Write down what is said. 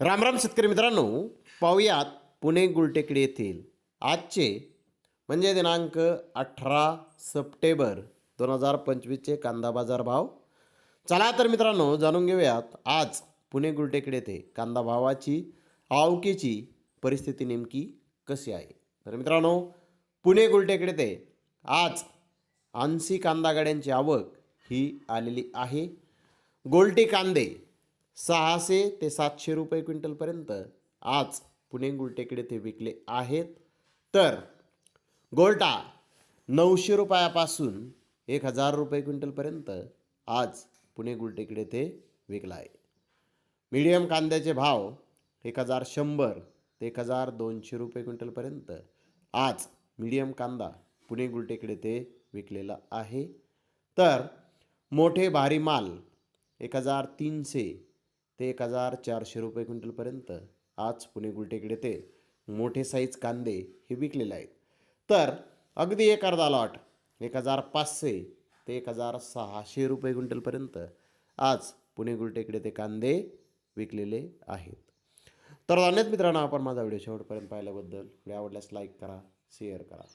रामराम शेतकरी मित्रांनो पाहुयात पुणे गुलटेकडी येथील आजचे म्हणजे दिनांक अठरा सप्टेंबर दोन हजार पंचवीसचे कांदा बाजार भाव. चला तर मित्रांनो जाणून घेऊयात आज पुणे गुलटेकडे येथे कांदा भावाची आवकेची परिस्थिती नेमकी कशी आहे. तर मित्रांनो पुणे गुलटेकडे ते आज ऐंशी कांदा गाड्यांची आवक ही आलेली आहे. गोलटे कांदे सहाशे ते सातशे रुपये क्विंटलपर्यंत आज पुणे गुलटेकडे ते विकले आहेत. तर गोल्टा नऊशे रुपयापासून एक हजार रुपये क्विंटलपर्यंत आज पुणे गुलटेकडे ते विकला आहे. मीडियम कांद्याचे भाव एक हजार शंभर ते एक हजार दोनशे रुपये क्विंटलपर्यंत आज मीडियम कांदा पुणे गुलटेकडे ते विकलेला आहे. तर मोठे भारी माल एक हजार तीनशे ते एक हजार चारशे रुपये क्विंटलपर्यंत आज पुणे गुलटेकडे ते मोठे साईज कांदे हे विकलेले आहेत. तर अगदी एक अर्धा लॉट एक हजार पाचशे ते एक हजार सहाशे रुपये क्विंटलपर्यंत आज पुणे गुलटेकडे ते कांदे विकलेले आहेत. तर धन्यवाद मित्रांनो आपण माझा व्हिडिओ शेवटपर्यंत पाहिल्याबद्दल. व्हिडिओ आवडल्यास लाईक करा शेअर करा.